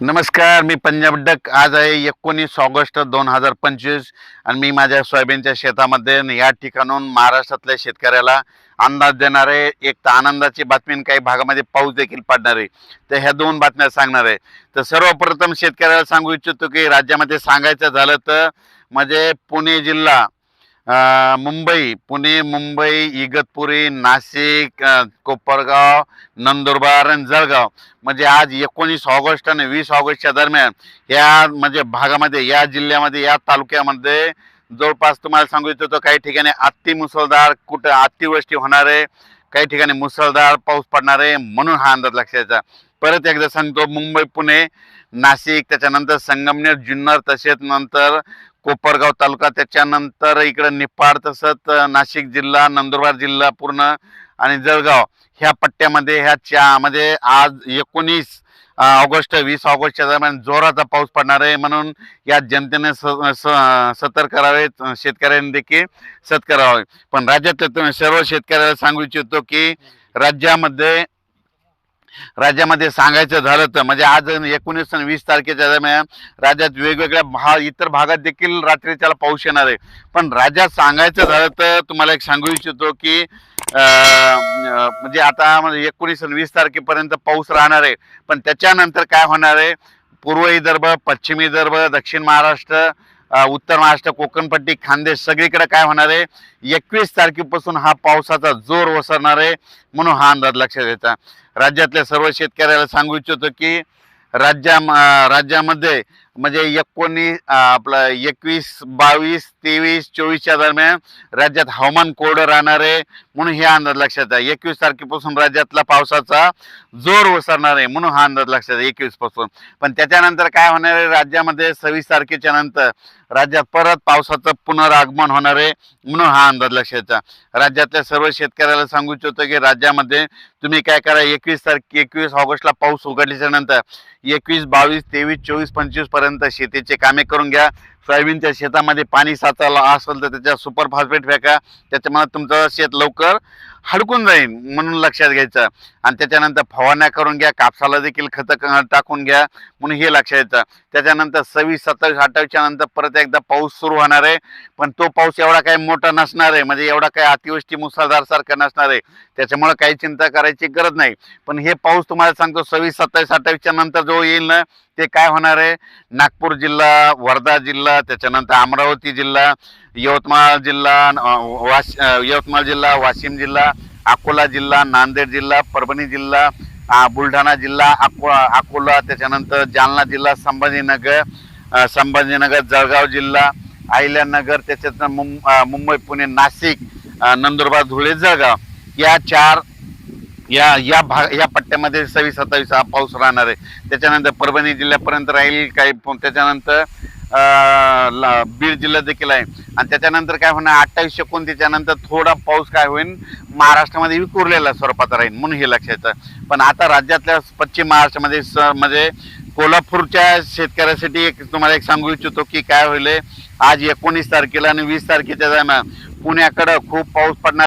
नमस्कार मी पंजाब डक. आज आहे एकोणीस ऑगस्ट दोन हजार पंचवीस आणि मी माझ्या सोयाबीनच्या शेतामध्ये या ठिकाणून महाराष्ट्रातल्या शेतकऱ्याला अंदाज देणारे एक तर आनंदाची बातमी आणि काही भागामध्ये पाऊस देखील पडणार आहे. तर ह्या दोन बातम्या सांगणार आहे. तर सर्वप्रथम शेतकऱ्याला सांगू इच्छितो की राज्यामध्ये सांगायचं झालं तर म्हणजे पुणे जिल्हा मुंबई पुणे मुंबई इगतपुरी नाशिक कोपरगाव नंदुरबार आणि जळगाव. म्हणजे आज एकोणीस ऑगस्ट आणि वीस ऑगस्टच्या दरम्यान या म्हणजे भागामध्ये या जिल्ह्यामध्ये या तालुक्यामध्ये जवळपास तुम्हाला सांगू इच्छितो काही ठिकाणी अति मुसळधार कुठं अतिवृष्टी होणार आहे काही ठिकाणी मुसळधार पाऊस पडणार आहे म्हणून हा अंदाज लक्षात परत एकदा सांगतो मुंबई पुणे नाशिक त्याच्यानंतर संगमनेर जुन्नर तसेच नंतर कोपरगाव तालुका त्याच्यानंतर इकडं निपाड तसंच नाशिक जिल्हा नंदुरबार जिल्हा पूर्ण आणि जळगाव. ह्या पट्ट्यामध्ये ह्या च्या आज एकोणीस ऑगस्ट वीस ऑगस्टच्या दरम्यान जोराचा पाऊस पडणार आहे. म्हणून या जनतेने स- स- सतर्क करावे शेतकऱ्यांनी देखील सत करावे पण राज्यातल्या तुम्ही सर्व शेतकऱ्याला सांगू इच्छितो की राज्यामध्ये राज्यामध्ये सांगायचं झालं तर म्हणजे आज एकोणीस आणि वीस तारखेच्या दरम्यान राज्यात वेगवेगळ्या भा इतर भागात देखील रात्री त्याला पाऊस येणार आहे. पण राज्यात सांगायचं झालं तर तुम्हाला एक सांगू इच्छितो की म्हणजे आता म्हणजे एकोणीस आणि वीस तारखेपर्यंत पाऊस राहणार आहे. पण त्याच्यानंतर काय होणार आहे? पूर्व विदर्भ पश्चिम विदर्भ दक्षिण महाराष्ट्र उत्तर महाराष्ट्र कोकणपट्टी खानदेश सगळीकडे काय होणार आहे? एकवीस तारखेपासून हा पावसाचा जोर ओसरणार आहे म्हणून हा अंदाज लक्षात येतात राज्यातल्या सर्व शेतकऱ्याला सांगू इच्छितो की राज्या राज्यामध्ये म्हणजे एकोणीस आपलं एकवीस बावीस तेवीस चोवीसच्या दरम्यान राज्यात हवामान कोरडं राहणार आहे म्हणून हे अंदाज लक्षात आहे. एकवीस तारखेपासून राज्यातला पावसाचा जोर ओसरणार आहे म्हणून हा अंदाज लक्षात आहे एकवीसपासून. पण त्याच्यानंतर काय होणार आहे? राज्यामध्ये सव्वीस तारखेच्या नंतर राज्यात परत पावसाचं पुनरागमन होणार आहे म्हणून हा अंदाज लक्षात राज्यातल्या सर्व शेतकऱ्याला सांगू इच्छितो की राज्यामध्ये तुम्ही काय करा एकवीस तारखे एकवीस ऑगस्टला पाऊस उघडल्याच्या नंतर एकवीस बावीस तेवीस चोवीस पंचवीस पर्यंत शेतीचे कामे करून घ्या. सोयाबीनच्या शेतामध्ये पाणी साचायला असेल तर त्याच्या सुपर फॉस्फेट फेका त्याच्यामुळे तुमचं शेत लवकर हडकून जाईल म्हणून लक्षात घ्यायचं. आणि त्याच्यानंतर फवारण्या करून घ्या कापसाला देखील खतं टाकून घ्या म्हणून हे लक्षात घ्यायचं त्याच्यानंतर सव्वीस सत्तावीस अठ्ठावीसच्या नंतर परत एकदा पाऊस सुरू होणार आहे. पण तो पाऊस एवढा काही मोठा नसणार आहे. म्हणजे एवढा काही अतिवृष्टी मुसळधारसारखा नसणार आहे. त्याच्यामुळे काही चिंता करायची गरज नाही. पण हे पाऊस तुम्हाला सांगतो सव्वीस सत्तावीस अठ्ठावीसच्या नंतर जो येईल ना ते काय होणार आहे? नागपूर जिल्हा वर्धा जिल्हा त्याच्यानंतर अमरावती जिल्हा यवतमाळ जिल्हा वाश यवतमाळ जिल्हा वाशिम जिल्हा अकोला जिल्हा नांदेड जिल्हा परभणी जिल्हा बुलढाणा जिल्हा अको अकोला त्याच्यानंतर जालना जिल्हा संभाजीनगर संभाजीनगर जळगाव जिल्हा अहिल्यानगर त्याच्यात मुंबई पुणे नाशिक नंदुरबार धुळे जळगाव. या चार या या भाग या पट्ट्यामध्ये सव्वीस सत्तावीस हा पाऊस राहणार आहे. त्याच्यानंतर परभणी जिल्ह्यापर्यंत राहील काही त्याच्यानंतर बीड जिल्हा देखील आहे. आणि त्याच्यानंतर काय होणार अठ्ठावीस एकोणतीसच्या नंतर थोडा पाऊस काय होईल महाराष्ट्रामध्ये विखुरलेला स्वरूपात राहील म्हणून हे लक्षात पण आता राज्यातल्या पश्चिम महाराष्ट्रामध्ये स म्हणजे कोल्हापूरच्या शेतकऱ्यासाठी एक तुम्हाला एक सांगू इच्छितो की काय होईल आज एकोणीस तारखेला आणि वीस तारखेच्या दरम्यान पुण्याकडं खूप पाऊस पडणार.